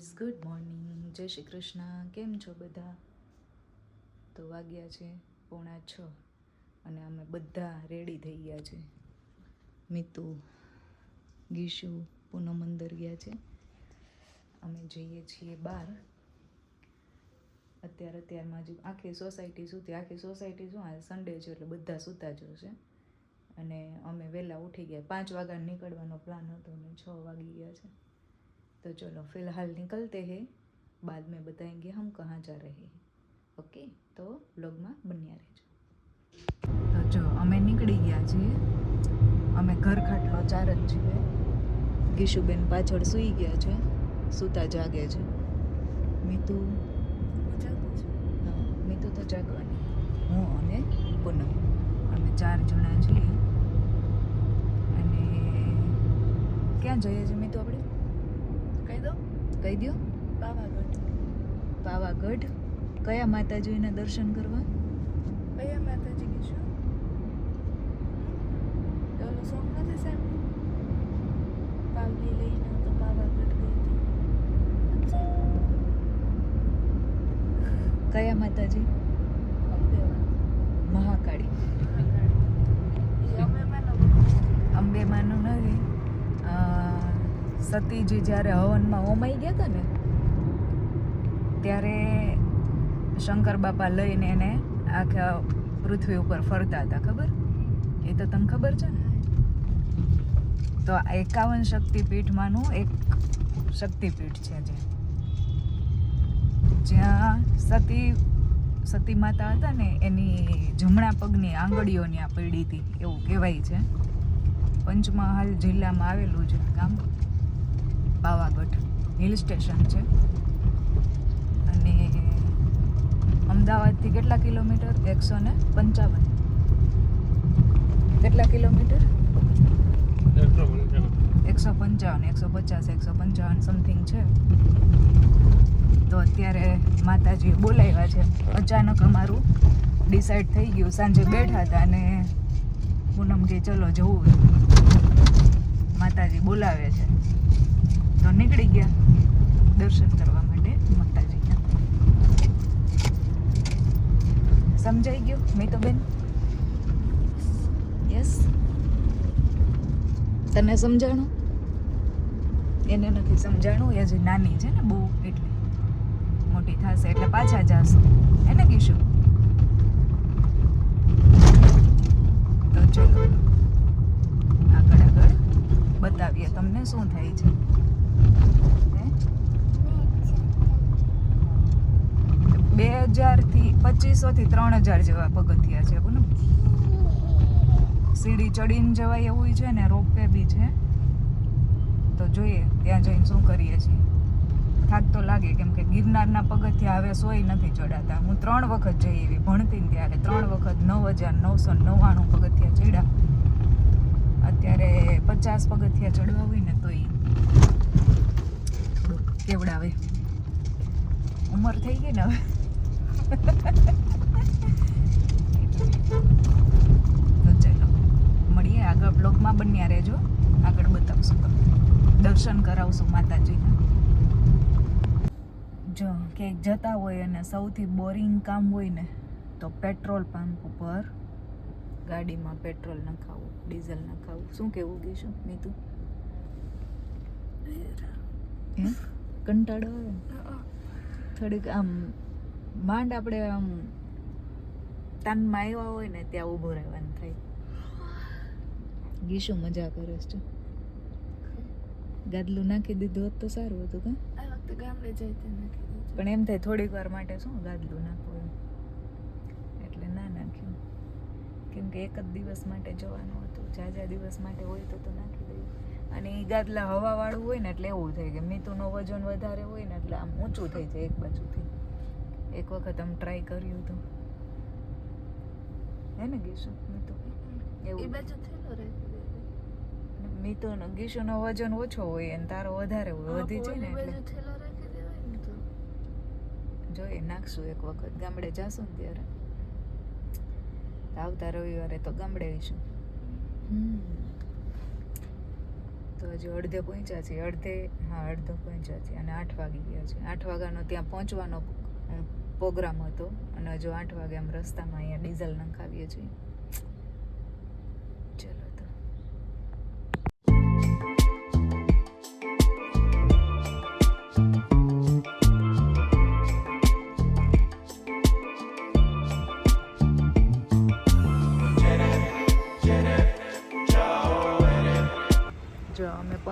Guys good morning જય શ્રી કૃષ્ણ. કેમ છો બધા? તો વાગ્યા છે પોણા છ અને અમે બધા રેડી થઈ ગયા છે. મિતુ ગીશુ પૂનમ અંદર ગયા છે. અમે જઈએ છીએ બહાર અત્યારે અત્યારમાં જ આખી સોસાયટી સુધી આખી સોસાયટી શું આ સન્ડે છે એટલે બધા સૂતા જ હશે. અને અમે વહેલા ઉઠી ગયા. પાંચ વાગ્યા નીકળવાનો પ્લાન હતો અને છ વાગી ગયા છે. तो चलो फिलहाल निकलते हैं बाद में बताएंगे हम कहाँ जा रहे हैं ઓકે તો બ્લોગમાં બન્યા રહેજો તો જો અમે નીકળી ગયા છીએ અમે ઘર ખાટલો ચાર જ છીએ ગીશુબેન પાછળ સૂઈ ગયા છે સૂતા જાગે છે મીતુ હા, મીતુ તો જાગવાની હું અને પૂનમ અમે ચાર જણા છીએ અને ક્યાં જઈએ છીએ મીતુ આપણે કહી દો. કહી દો પાવાગઢ. પાવાગઢ? કયા માતાજીના દર્શન કરવા? કયા માતાજી કીશું ઓલો સોંગ નથી સાંભળ્યું? પાવલી લઈને તો પાવાગઢ ગઈ હતી. કયા માતાજી? અંબેમાં. મહાકાળી. સતીજી જ્યારે હવનમાં હોમાઈ ગયા હતા ને, ત્યારે શંકર બાપા લઈને એને આખા પૃથ્વી ઉપર ફરતા હતા, ખબર? એ તો તમને ખબર છે ને? તો આ એકાવન શક્તિપીઠમાંનું એક શક્તિપીઠ છે જે. જ્યાં સતી સતી માતા હતા ને, એની જમણા પગની આંગળીઓ ત્યાં પડી હતી, એવું કહેવાય છે. પંચમહાલ જિલ્લામાં આવેલું છે ગામ. પાવાગઢ હિલ સ્ટેશન છે. અને અમદાવાદથી કેટલા કિલોમીટર? એકસો ને પંચાવન. કેટલા કિલોમીટર? એકસો પંચાવન. એકસો પચાસ એકસો પંચાવન સમથિંગ છે. તો અત્યારે માતાજી બોલાવ્યા છે. અચાનક અમારું ડિસાઈડ થઈ ગયું. સાંજે બેઠા હતા અને પૂનમ કે ચલો જવું. માતાજી બોલાવે છે. નીકળી ગયા દર્શન કરવા માટે માતાજીના સમજાઈ ગયું મેં તો બેન યસ તને સમજાણું? એને નથી સમજાણું, એ જે નાની છે ને બહુ, એટલે મોટી થશે, એટલે પાછા જાશું. એને કહીશું તો ચલો, આગળ આગળ બતાવીએ તમને શું થાય છે. બે હજારથી પચીસોથી ત્રણ હજાર જેવા પગથિયા છે, બોલો. સીડી ચડીને જવાય એવું છે ને, રોપવે બી છે. તો જોઈએ, ત્યાં જઈને શું કરીએ છીએ. થાક તો લાગે, કેમ કે ગિરનારના પગથિયા હવે સોય નથી ચડાતા. હું ત્રણ વખત જઈ એવી ભણતી ત્યારે ત્રણ વખત નવ હજાર નવસો નવ્વાણું પગથિયા ચડ્યા. અત્યારે પચાસ પગથિયા ચડવા હોય ને તોય થોડુંક કેવડાવે? ઉંમર થઈ ગઈ ને હવે? તો ચલો મળીએ આગળ બ્લોગમાં બન્યા રહેજો. આગળ બતાવશું તમને. દર્શન કરાવશું માતાજીના. જો ક્યાંક જતા હોય અને સૌથી બોરિંગ કામ હોય ને તો પેટ્રોલ પંપ ઉપર ગાડીમાં પેટ્રોલ નખાવું ડીઝલ નખાવું. શું કેવું ગીશું નીતુ? હે? કંટાળો આવે. થોડીક આમ માંડ આપણે આમ તાનમાં આવ્યા હોય ને ત્યાં ઊભું રહેવાનું થાય. ગીશું મજા કરે છે. ગાદલું નાખી દીધું હોત તો સારું હતું કા? ગામડે જાય તે નાખી. પણ એમ થાય થોડીક વાર માટે શું ગાદલું નાખવું એટલે ના નાખ્યું. કેમ કે એક જ દિવસ માટે જવાનું હતું. જાજા દિવસ માટે હોય તો તો નાખી અને એ ગાદલા હવાવાળું હોય ને એટલે એવું થાય કે મીતુનો વજન વધારે હોય ને એટલે આમ ઊંચું થઈ જાય એક બાજુથી. એક વખત આમ ટ્રાય કર્યું હતું હે ને ગીસુ મીતુ? એ એવું. બાજુ થયેલો રહે. મીતુનો ગીશુનો વજન ઓછો હોય અને તારો વધારે હોય વધી જાય ને એટલે. જોઈએ નાખશું એક વખત. ગામડે જાશું ને ત્યારે. આવતા રવિવારે તો ગામડે આવીશું. હજી અડધે પહોંચ્યા છીએ. અડધે, હા, અડધો પહોંચ્યા છીએ અને આઠ વાગી ગયા છે. આઠ વાગ્યાનો ત્યાં પહોંચવાનો પ્રોગ્રામ હતો. અને હજુ આઠ વાગે આમ રસ્તામાં અહીંયા ડીઝલ નંખાવીએ છીએ.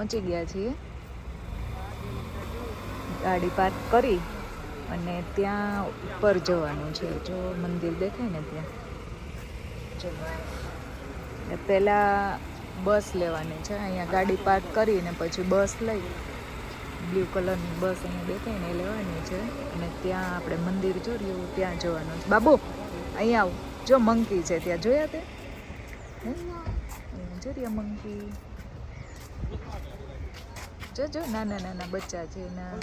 પહોંચી ગયા છીએ. ગાડી પાર્ક કરી અને ત્યાં ઉપર જવાનું છે. જો મંદિર દેખાય ને ત્યાં. ચલો પહેલાં બસ લેવાની છે. અહીંયા ગાડી પાર્ક કરીને પછી બસ લઈ. બ્લુ કલરની બસ અહીંયા દેખાય ને લેવાની છે. અને ત્યાં આપણે મંદિર જોયું, ત્યાં જવાનું છે. બાબુ અહીંયા આવ. જો મંકી છે. ત્યાં જોયા તે? જોઈએ મંકી. જો જો નાના નાના બચ્ચા છે એના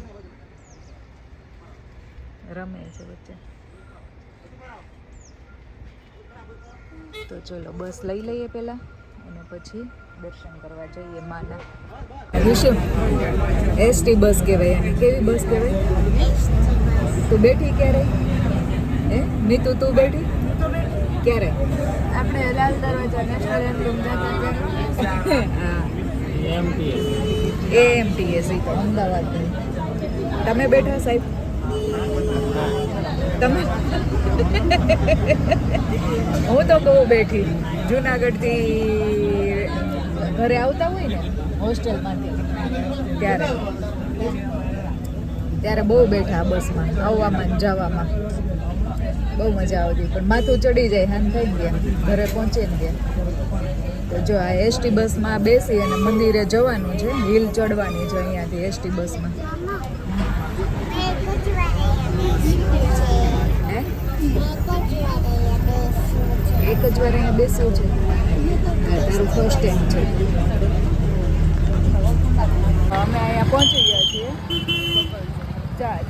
રમે છે બચ્ચા તો ચલો બસ લઈ લઈએ પહેલાં અને પછી દર્શન કરવા જઈએ માના. વિશુમ એસટી બસ કહેવાય. એને કેવી બસ કહેવાય? તું બેઠી ક્યારે? હે? નીતુ તું બેઠી? ક્યારે? આપણે લાલ દરવાજા નેશનલ એમ્બ્લેમ જતા હા. એએમટીએસ તો અમદાવાદની તમે બેઠા સાહેબ? તમે? હું તો બહુ બેઠી. જુનાગઢથી ઘરે આવતા હોય ને? હોસ્ટેલમાંથી. ત્યારે. ત્યારે બહુ બેઠા બસમાં આવવામાં જવામાં. બહુ મજા આવતી પણ માથું ચડી જાય હાન થઈ ગયા ઘરે પહોંચે ને ગયા જો આ એસટી બસમાં બેસી અને મંદિરે જવાનું છે, હિલ ચડવાની છે અહીંયાથી એસટી બસમાં. એક જ વાર અહીંયા બેસ્યું છે. તારું ફર્સ્ટ ટાઈમ છે. અમે અહીંયા પહોંચી ગયા છીએ.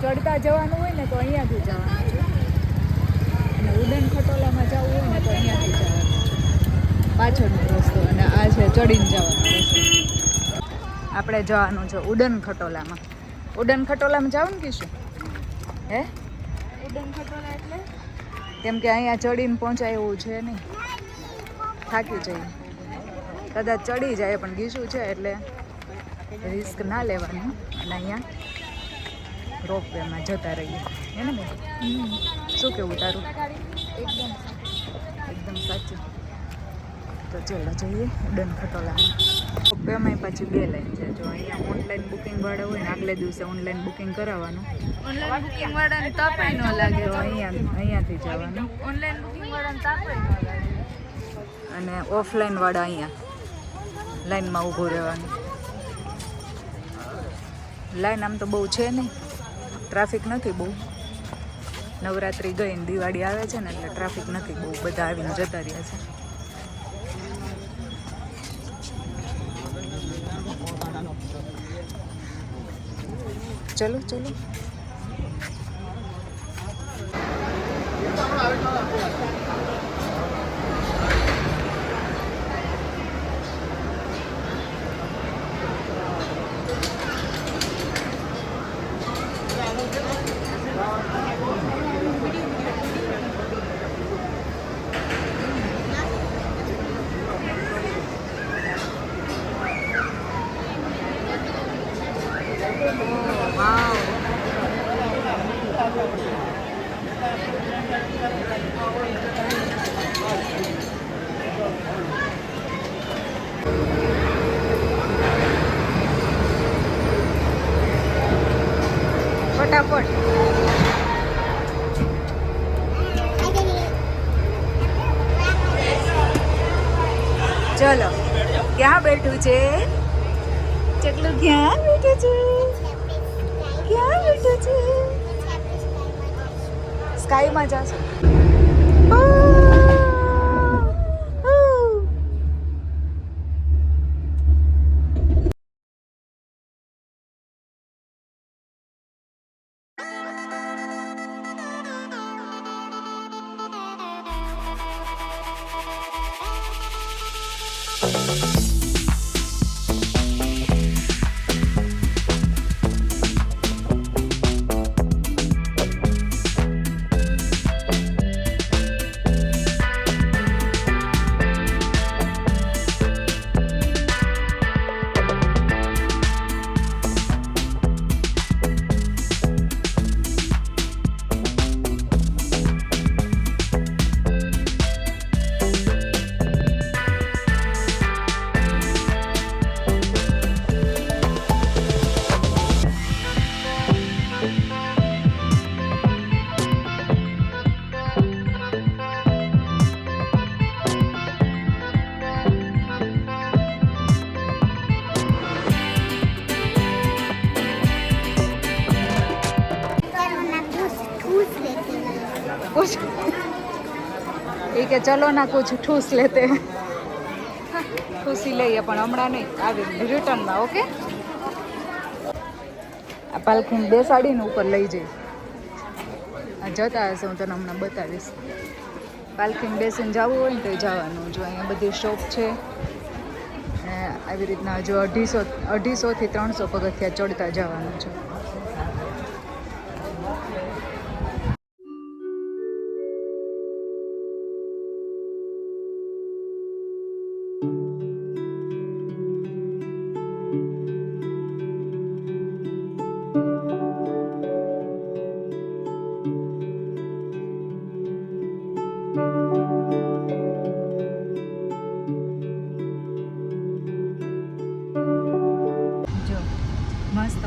ચડતા જવાનું હોય ને તો અહીંયાથી જવાનું છે. અને ઉડન ખટોલામાં જવું હોય ને તો અહીંયાથી જવાનું પાછળનો રસ્તો અને આ છે ચડીને જવાનો રસ્તો. આપણે જવાનું છે ઉડન ખટોલામાં. ઉડન ખટોલામાં જવાનું કીશું? હે? ઉડન ખટોલા એટલે? કેમ કે અહીંયા ચડીને પહોંચાય એવું છે નહીં. થાકી જઈએ. કદાચ ચડી જાય પણ ગીસું છે એટલે રિસ્ક ના લેવાનું. અને અહીંયા રોપવેમાં જતા રહીએ. હે ને શું કેવું તારું? એકદમ એકદમ સાચું. તો ચલો જઈએ ઉડન ખટોલામાં રોપવેમાં પાછી બે લાઈન છે. જો અહીંયા ઓનલાઈન બુકિંગ વાળા હોય ને આગલે દિવસે ઓનલાઈન બુકિંગ કરાવવાનું. ઓનલાઈન બુકિંગ વાળાને તાપય ન લાગે. અહીંયા અહીંયાથી જવાનું. ઓનલાઈન બુકિંગ વાળાને ન લાગે. અને ઓફલાઈન વાળા અહીંયા લાઈનમાં ઊભું રહેવાનું. લાઈન આમ તો બહુ છે નહીં. ટ્રાફિક નથી બહુ. નવરાત્રિ ગઈ ને દિવાળી આવે છે ને એટલે ટ્રાફિક નથી બહુ. બધા આવીને જતા રહ્યા છે. ચલો ચલો ફટાફટ. ચલો ક્યાં બેઠું છે? ચકલું ક્યાં બેઠું છે? ક્યાં બેઠું છે? સ્કાયમાં જાશું. you ચલો ના કુછ ઠૂસ લેતે. ઠૂસી લઈએ પણ હમણાં નહીં, આવી રિટર્નમાં, ઓકે? આ પાલખીને બેસાડીને ઉપર લઈ જઈ જતા હશે, હું તને હમણાં બતાવીશ. પાલખીને બેસીને જવું હોય ને તો જવાનું. જો અહીંયા બધી શોપ છે. આવી રીતના જો અઢીસો અઢીસોથી ત્રણસો પગથિયા ચડતા જવાનું છે.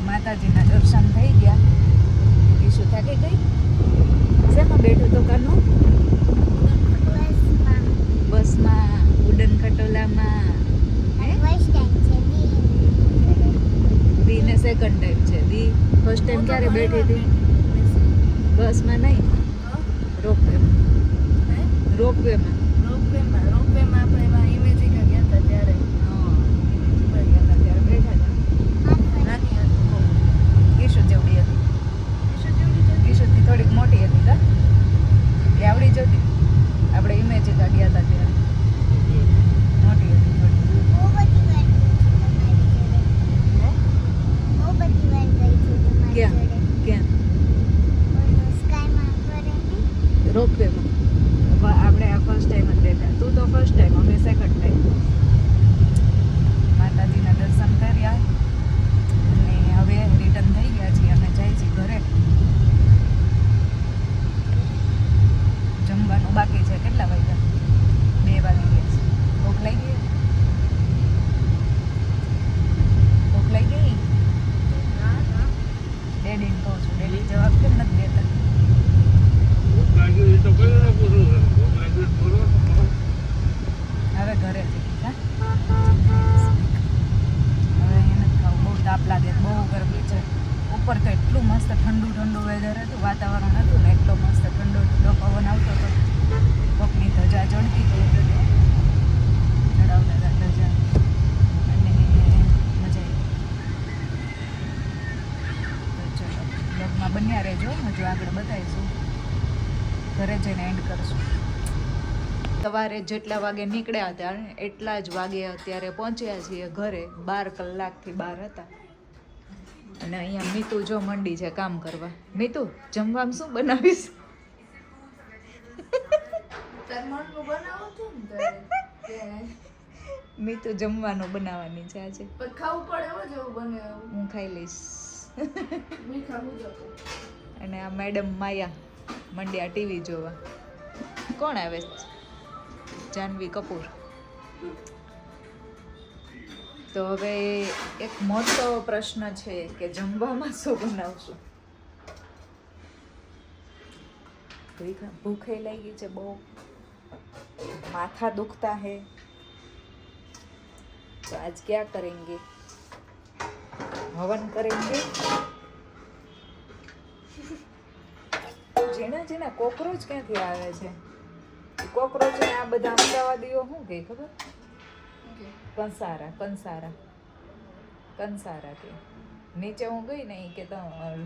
માતાજીના દર્શન થઈ ગયા. ઈશુ થાકી ગઈ. શેમાં બેઠું તો કાનું? બસમાં ઉડન ખટોલામાં. દીને સેકન્ડ ટાઈમ છે. દી ફર્સ્ટ ટાઈમ ક્યારે બેઠી હતી? બસમાં નહીં? રોપવેમાં રોપવેમાં રોપવેમાં આપણે એમાં ઇમેજિકા ગયા હતા ત્યારે હા ઉપર ગયા હતા ત્યારે બેઠા હતા નાની હતી બહુ. ઈશુ જેવડી હતી ઈશુ જેવડી જ હતી. ઈશુથી થોડીક મોટી હતી કા એ આવડી જતી આપણે ઇમેજિકા ગયા હતા ત્યારે મોટી હતી થોડી ક્યાં ક્યાં રોપવેમાં આપણે આ ફર્સ્ટ ટાઈમ જ બેઠા તું તો ફર્સ્ટ ટાઈમ અમે સેકન્ડ ટાઈમ માતાજીના દર્શન કર્યા અને હવે રિટર્ન થઈ ગયા છીએ અમે જાય છીએ ઘરે જમવાનું બાકી છે કેટલા વાગ્યા બે વાગી ગયા છે ભૂખ લાગી ગઈ ભૂખ લાગી ગઈ ડેડીને કહું છું ડેડી જવાબ કેમ નથી દેતા હવે ઘરે જઈએ હા હવે એને ખાવું બહુ તાપ લાગે છે, બહુ ગરમી છે ઉપર તો એટલું મસ્ત ઠંડુ ઠંડુ વેધર હતું વાતાવરણ હતું ને એટલો મસ્ત ઠંડો ઠંડો પવન આવતો હતો કોકની ધજા ચડતી હતી ચડાવતા હતા ધજા અને મજા આવી તો ચલો બ્લોગમાં બન્યા રહેજો હજુ આગળ બતાવીશું. ઘરે જઈને એન્ડ કરશું. સવારે જેટલા વાગે નીકળ્યા હતા એટલા જ વાગે અત્યારે પહોંચ્યા છીએ ઘરે બાર કલાકથી બહાર હતા. અને અહીંયા મીતુ જો મંડી છે કામ કરવા. મીતુ જમવામાં શું બનાવીશ? મીતુ જમવાનું બનાવવાની છે આજે. ખાવું પડે હો જેવું બને હું ખાઈ લઈશ. અને આ મેડમ માયા મંડ્યા ટીવી જોવા. કોણ આવે? છે જાનવી કપૂર. તો હવે એક મોટો પ્રશ્ન છે કે જમવામાં શું બનાવશું? ભૂખે ગઈ છે બહુ. માથા દુખતા હે. તો આજ ક્યાં કરેંગે? હવન કરે છે? જેના જેના કોકરોચ ક્યાંથી આવે છે? કોકરોચ આ બધા અમદાવાદીઓ શું કહે ખબર? કંસારા કંસારા. કંસારા કે નીચે હું ગઈ ને એ કે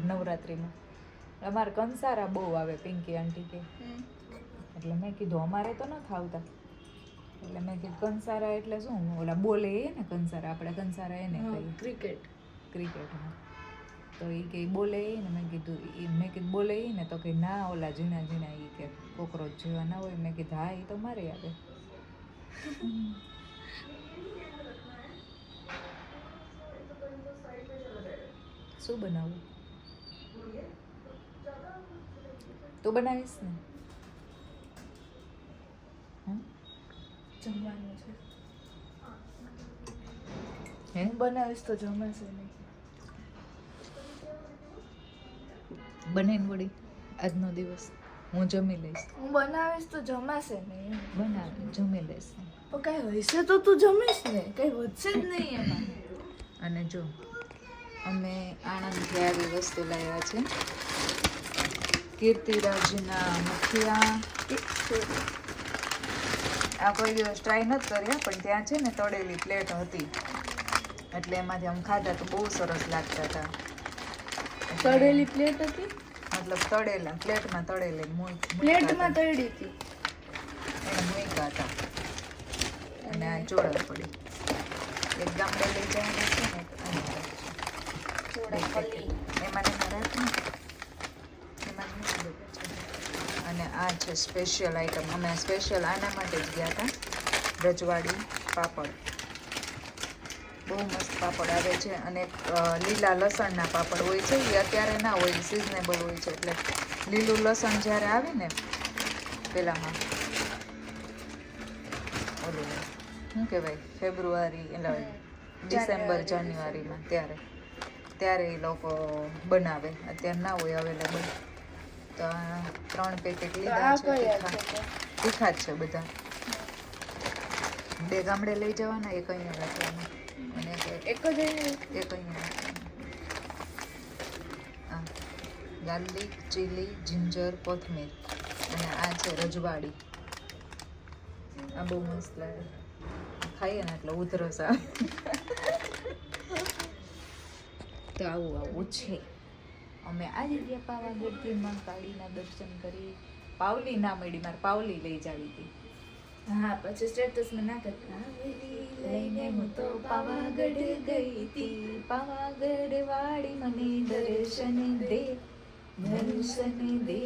નવરાત્રિમાં. અમારે કંસારા બહુ આવે પિંકી આંટી કે. એટલે મેં કીધું અમારે તો નથી આવતા એટલે મેં કીધું કંસારા એટલે શું? ઓલા બોલે એ ને કંસારા આપણે કંસારા એને કહીએ. ક્રિકેટ ક્રિકેટમાં. તો એ કે બોલે ને મેં કીધું એ મેં કીધું બોલે ને તો કે ના ઓલા ઝીણા ઝીણા એ કે કોકરોચ જેવા ના હોય. મેં કીધું હા એ તો મારે આવે. શું બનાવું? તું બનાવીશ ને? જમવાનું છે. હું બનાવીશ તો જમાશે નહીં. બનેન વળી આજનો દિવસ. હું જમી લઈશ. હું બનાવીશ તો જમાશે નહીં. બનાવ જમી લઈશ. પણ કઈ હશે તો તું જમીશ ને. કઈ વધશે જ નહીં એમાં. અને જો અમે આણંદથી આવી વસ્તુ લાવ્યા છે. કીર્તિરાજના મઠિયા આ કોઈ દિવસ ટ્રાય નથી કર્યા પણ ત્યાં છે ને તળેલી પ્લેટ હતી. એટલે એમાંથી આમ ખાધા તો બહુ સરસ લાગતા હતા. તળેલી પ્લેટ હતી? મતલબ તળેલા પ્લેટમાં તળેલી મૂક- પ્લેટમાં તળી હતી. એને મૂક્યા હતા અને આ ચોળા પડી. એક ગામડે લઈ જવાના છે ને એમાં એમાં. અને આ છે સ્પેશિયલ આઈટમ અમે સ્પેશિયલ આના માટે જ ગયા હતા. રજવાડી પાપડ. બહુ મસ્ત પાપડ આવે છે અને લીલા લસણના પાપડ હોય છે. એ અત્યારે ના હોય સિઝનેબલ હોય છે. એટલે લીલું લસણ જ્યારે આવે ને પેલામાં. ઓલું શું કહેવાય? ફેબ્રુઆરી એટલે ડિસેમ્બર જાન્યુઆરીમાં ત્યારે. ત્યારે એ લોકો બનાવે. અત્યારે ના હોય અવેલેબલ તો ત્રણ પેકેટ લીધા છે તીખા. તીખા જ છે બધા. બે ગામડે લઈ જવાના એક અહીંયા રાખવાના. અને એક જ એની એક ગાર્લિક, ચીલી, જિંજર, કોથમીર. અને આ છે રજવાડી. આ બહુ મસ્ત લાગે. ખાઈએ ને એટલે ઉધરસ આવે. તો આવું આવું છે. અમે આ જગ્યા પાવાગઢથી માં કાળીના દર્શન કરી પાવલી ના મળી, મારે પાવલી લઈ જાવી હતી. હા, પછી સ્ટેટસમાં નાખતા લઈને હું તો પાવાગઢ ગઈ તી. પાવાગઢ વાળી મને દર્શન દે દર્શન દે.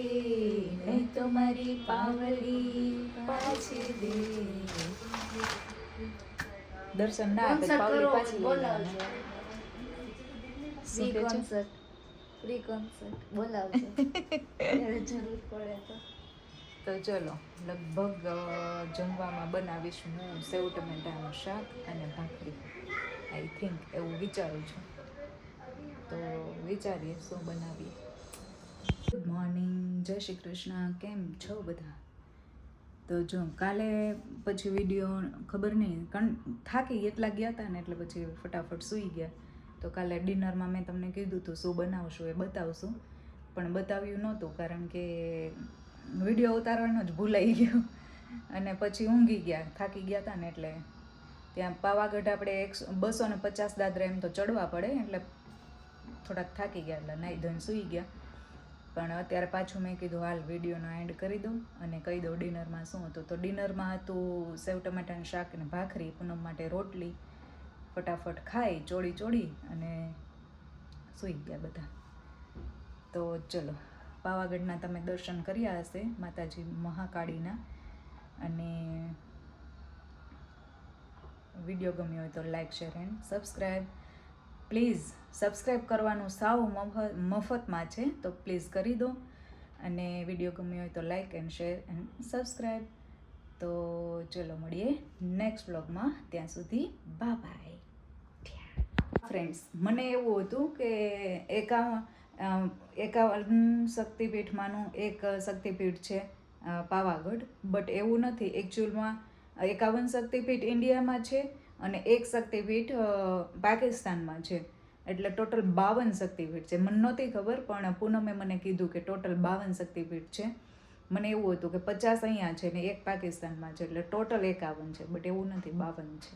નહીં તો મારી પાવલી પાછી દે. દર્શન ના આપે પાવલી પાછી બોલાવજો. છે? Concert free concert બોલાવજો. જરૂર પડે તો. તો ચલો, લગભગ જમવામાં બનાવીશ હું સેવ ટમેટાનું શાક અને ભાખરી. આઈ થિંક એવું વિચારું છું. તો વિચારીએ શું બનાવીએ. ગુડ મોર્નિંગ જય શ્રી કૃષ્ણ. કેમ છો બધા? તો જો, કાલે પછી વીડિયો ખબર નહીં, કણ, થાકી એટલા ગયા હતા ને એટલે પછી ફટાફટ સૂઈ ગયા. તો કાલે ડિનરમાં મેં તમને કીધું હતું શું બનાવશું એ બતાવશું. પણ બતાવ્યું નહોતું કારણ કે વીડિયો ઉતારવાનો જ ભૂલાઈ ગયો. અને પછી ઊંઘી ગયા, થાકી ગયા હતા ને એટલે ત્યાં પાવાગઢ આપણે એકસો બસો ને પચાસ દાદરા એમ તો ચડવા પડે, એટલે થોડાક થાકી ગયા એટલે નાહી ધોઈને સૂઈ ગયા. પણ અત્યારે પાછું મેં કીધું, હાલ વિડીયોનો એન્ડ કરી દઉં અને કહી દઉં ડિનરમાં શું હતું. તો ડિનરમાં હતું સેવ ટમાટાનું શાક અને ભાખરી, પૂનમ માટે રોટલી, ફટાફટ ખાઈ, ચોળી ચોળી અને સૂઈ ગયા બધા. તો ચલો. પાવાગઢના તમે દર્શન કર્યા હશે માતાજી મહાકાળીના અને વીડિયો ગમ્યો હોય તો like, share and subscribe. Please subscribe કરવાનું સાવ મફત મફતમાં છે, તો પ્લીઝ કરી દો. અને વીડિયો ગમ્યો હોય તો like and share and subscribe. તો ચલો મળીએ નેક્સ્ટ બ્લોગમાં ત્યાં સુધી બા બાય. ફ્રેન્ડ્સ મને એવું હતું કે એકા એકાવન શક્તિપીઠમાંનું એક શક્તિપીઠ છે પાવાગઢ. બટ એવું નથી. એકચ્યુઅલમાં એકાવન શક્તિપીઠ ઇન્ડિયામાં છે અને એક શક્તિપીઠ પાકિસ્તાનમાં છે. એટલે ટોટલ બાવન શક્તિપીઠ છે. મને નહોતી ખબર, પણ પૂનમે મને કીધું કે ટોટલ બાવન શક્તિપીઠ છે. મને એવું હતું કે પચાસ અહીંયા છે ને એક પાકિસ્તાનમાં છે. એટલે ટોટલ એકાવન છે. બટ એવું નથી. બાવન છે.